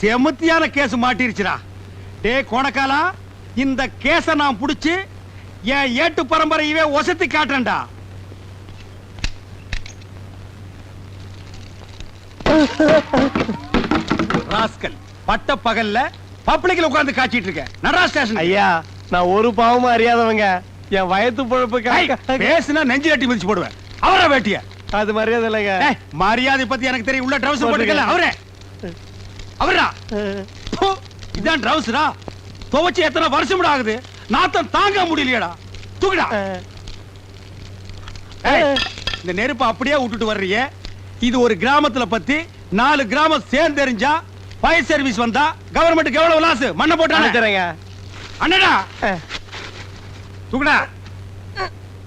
செமத்தியான case மாட்டிருச்சுடா. டே கோணக்காலா இந்த கேஸ நான் புடிச்சு என் ஏட்டு பரம்பரையவே ஒசத்தி காட்டுறேன்டா. ராஸ்கல் பட்ட பகல்ல பப்ளிக்ல உட்கார்ந்து காய்ச்சிட்டு இருக்க. நடரா ஸ்டேஷன் ஐயா நான் ஒரு பாவமும் அறியாதவங்க. என் வயத்து ஏய், பொழப்புக்கு பேசுனா நெஞ்சு கட்டி மிதிச்சு போடுவேன். அவர வேட்டிய. அது மரியாதை இல்லைங்க. மரியாதை பத்தி எனக்கு தெரியும். உள்ள ட்ரவுசர் போட்டுக்கல அவரே. அவரா இதான் ட்ரவுசரா துவைச்சு எத்தனை வருஷம் ஆகுது. நாத்தம் தாங்க முடியலையடா. தூக்குடா. இந்த நெருப்பை அப்படியே விட்டுட்டு வர்றியே இது ஒரு கிராமத்துல பத்தி நாலு கிராமம் சேர்ந்தெரிஞ்சா ஃபயர் சர்வீஸ் வந்தா கவர்மெண்ட்டுக்கு எவ்வளவு லாஸ் மண்ணை போட்டானே அனுப்பிச்சுறேங்க அண்ணடா. தூக்குடா.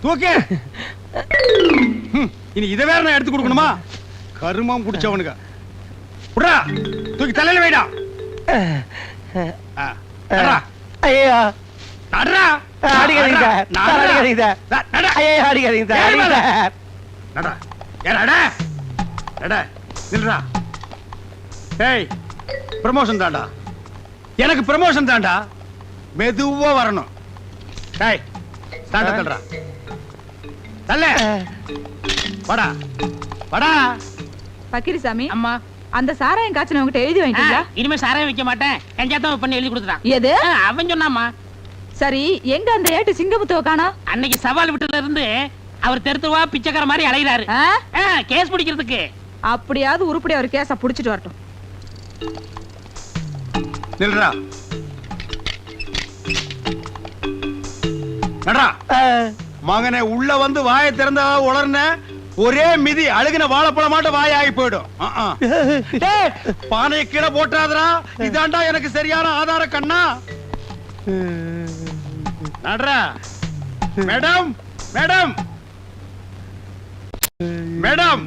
தூக்கு. இனி இதை வேற நான் எடுத்து கொடுக்கணுமா? கருமம் குடிச்சவனுங்க. புடா தூக்கி தலையில வைடா. ஐயா நடடா. அடிக்காதீங்க சார். அடிக்காதீங்க சார். ஐயா அடிக்காதீங்க சார். ஏய், மேல. சார். நடடா. ஏ, நட. நட. நில்றா. டேய் ப்ரமோஷன் தான்டா. எனக்கு ப்ரமோஷன் தான்டா. மெதுவா வரணும். டேய் ஸ்டாண்ட தள்ளுறா தள்ள. வாடா. வாடா. பக்கிரிசாமி. அம்மா. அந்த சாராயம் காய்ச்சன உங்ககிட்ட எழுதி வாங்கிட்டீங்களா? இனிமே சாரே வைக்க மாட்டேன். கஞ்சாத்தான் பண்ணி எழுதி கொடுத்துட்டான். எது? அவன் சொன்னாமா சரி எங்க அந்த ஏட்டு சிங்கமுத்துவ காணா? அன்னைக்கு சவால் விட்டுல இருந்து அவர் தெருத்துவா பிச்சைக்கார மாதிரி அலைகிறாரு கேஸ் பிடிக்கிறதுக்கு. அப்படியாவது உருப்படியா ஒரு கேஸ புடிச்சிட்டு வரட்டும். நில்றா. நடா மகனே உள்ள வந்து வாயை திறந்த உளர்ன. ஒரே மிதி அழுகின வாழைப்பழமாட்ட வாய் ஆகி போயிடும் பானையை கீழே போட்டாதடா இதாண்டா எனக்கு சரியான ஆதார கண்ணா. நடரா மேடம் மேடம். மேடம்.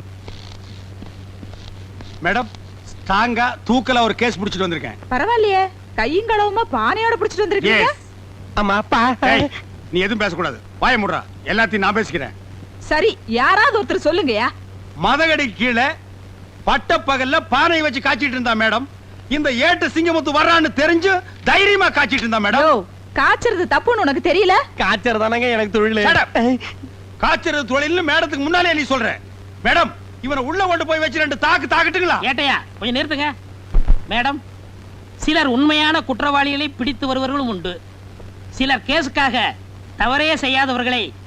மேடம் ஸ்ட்ராங்கா தூக்கல ஒரு கேஸ் பிடிச்சிட்டு வந்திருக்கேன். பரவாயில்லையே. கையும் கடவுமா பானையோட புடிச்சிட்டு வந்திருக்கீங்க. ஆமா அப்பா. நீ எதுவும் பேசக்கூடாது. வாய முடுறா. எல்லாத்தையும் நான் பேசிக்கிறேன். சரி யாராவது ஒருத்தர் சொல்லுங்கயா மதகடி கீழே பட்ட பகல்ல பானை வச்சு காய்ச்சிட்டு இருந்தா மேடம். இந்த ஏட்டு சிங்கமுத்து வர்றான்னு தெரிஞ்சு தைரியமா காய்ச்சிட்டு இருந்தா மேடம். காய்ச்சறது தப்புன்னு உனக்கு தெரியல? காய்ச்சல் தானங்க எனக்கு தொழில். காய்ச்சறது தொழில்னு மேடத்துக்கு முன்னாலே நீ சொல்ற. மேடம் இவனை உள்ள கொண்டு போய் வச்சு ரெண்டு தாக்கு தாக்கட்டுங்களா? ஏட்டையா கொஞ்சம் நிறுத்துங்க. மேடம் சிலர் உண்மையான குற்றவாளிகளை பிடித்து வருவர்களும் உண்டு. சிலர் கேஸுக்காக தவறே செய்யாதவர்களை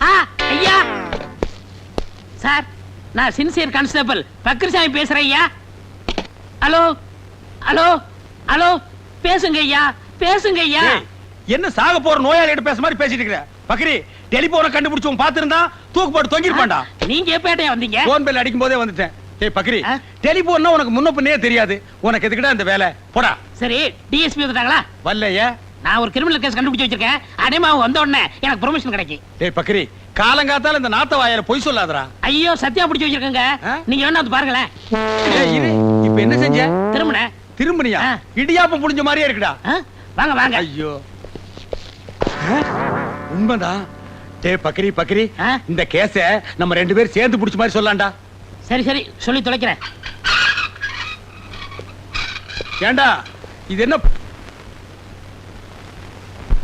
ஐயா. சார் நான் சின்சியர் கான்ஸ்டபிள் பக்ரிசாமி பேசுறேன் ஐயா. Hello hello hello. பேசுங்க ஐயா. பேசுங்க ஐயா. என்ன சாக போற நோயாளிகிட்ட பேச மாதிரி பேசிட்டு இருக்கிற? பக்ரி டெலிபோனை கண்டுபிடிச்சு உன் பாத்திருந்தா தூக்கு போட்டு தொங்கிருப்பான்டா நீங்க எப்ப வந்தீங்க? போன் பெல் அடிக்கும் போதே வந்துட்டேன். ஏய் பக்ரி? டெலிபோன்னா உனக்கு முன்ன பின்னே தெரியாது. உனக்கு எதுக்குடா இந்த வேலை? போடா. சரி டிஎஸ்பி வந்துட்டாங்களா? வரலையே. நான் ஒரு கிரிமினல் கேஸ் கண்டுபிடிச்சு வச்சிருக்கேன். அடைமா வந்த உடனே எனக்கு ப்ரொமோஷன் கிடைக்கும் டேய் பக்ரி காலங்காத்தால இந்த நாத்த வாயால பொய் சொல்லாதடா. ஐயோ சத்தியா பிடிச்சு வச்சிருக்கேங்க? நீங்க வேணா வந்து பாருங்களேன். ஏய், இரு. இப்ப என்ன செஞ்ச? திரும்பின. திரும்பனியா. இடியாப்பம் புடிஞ்ச மாதிரியே இருக்குடா. வாங்க வாங்க. ஐயோ. உண்மைதான். டே பக்கரி பக்கரி ஆ? இந்த கேஸ நம்ம ரெண்டு பேரும் சேர்ந்து புடிச்ச மாதிரி சொல்லலாம்டா சரி சரி. சொல்லி தொலைக்கிறேன். ஏண்டா? இது என்ன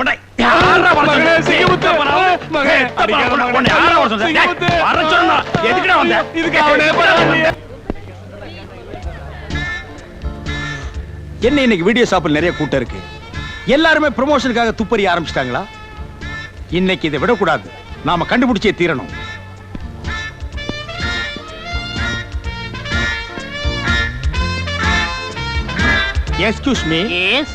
உன்னை யாரா வர மகனே, சொன்னது? சிங்கமுத்து, மகனே, அடிக்காத மகனே. உன்னை யாரா வர சொன்னது? சிங்கமுத்து. டேய், வர சொன்னா எதுக்குடா வந்த இதுக்கு அவனே பரவாயில்லையே. என்ன இன்னைக்கு வீடியோ ஷாப்பில் நிறைய கூட்டம் இருக்கு எல்லாருமே ப்ரமோஷனுக்காக துப்பறி ஆரம்பிச்சிட்டாங்களா இன்னைக்கு இதை விடக்கூடாது நாம கண்டுபிடிச்சே தீரணும் excuse me yes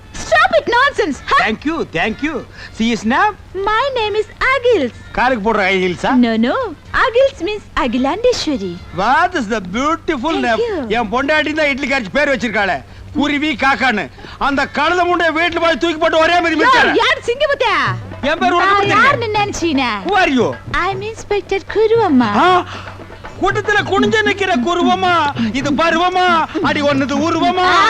It nonsense. Huh? Thank you thank you she is name My name is Agils. காலுக்கு போடுற ஹை ஹீல்ஸா No, no. Agils means Agilandeshwari. What is the beautiful Thank name you. என் பொண்டாட்டி தான் இட்லி காய்ச்சி பேர் வச்சிருக்காளே குருவி காக்கான்னு அந்த கழுத முண்டை வீட்டுல போய் தூக்கி போட்டு ஒரே மாதிரி மிச்சாரு யார் சிங்கமுத்தா? என் பேர் உனக்கு. யாருன்னு நினைச்சீனா? Who are you? I'm Inspector Kuru அம்மா. ஆ, கூட்டத்துல குனிஞ்சு நிக்கிற குருவமா இது பருவமா அடி ஒன்னது உருவமா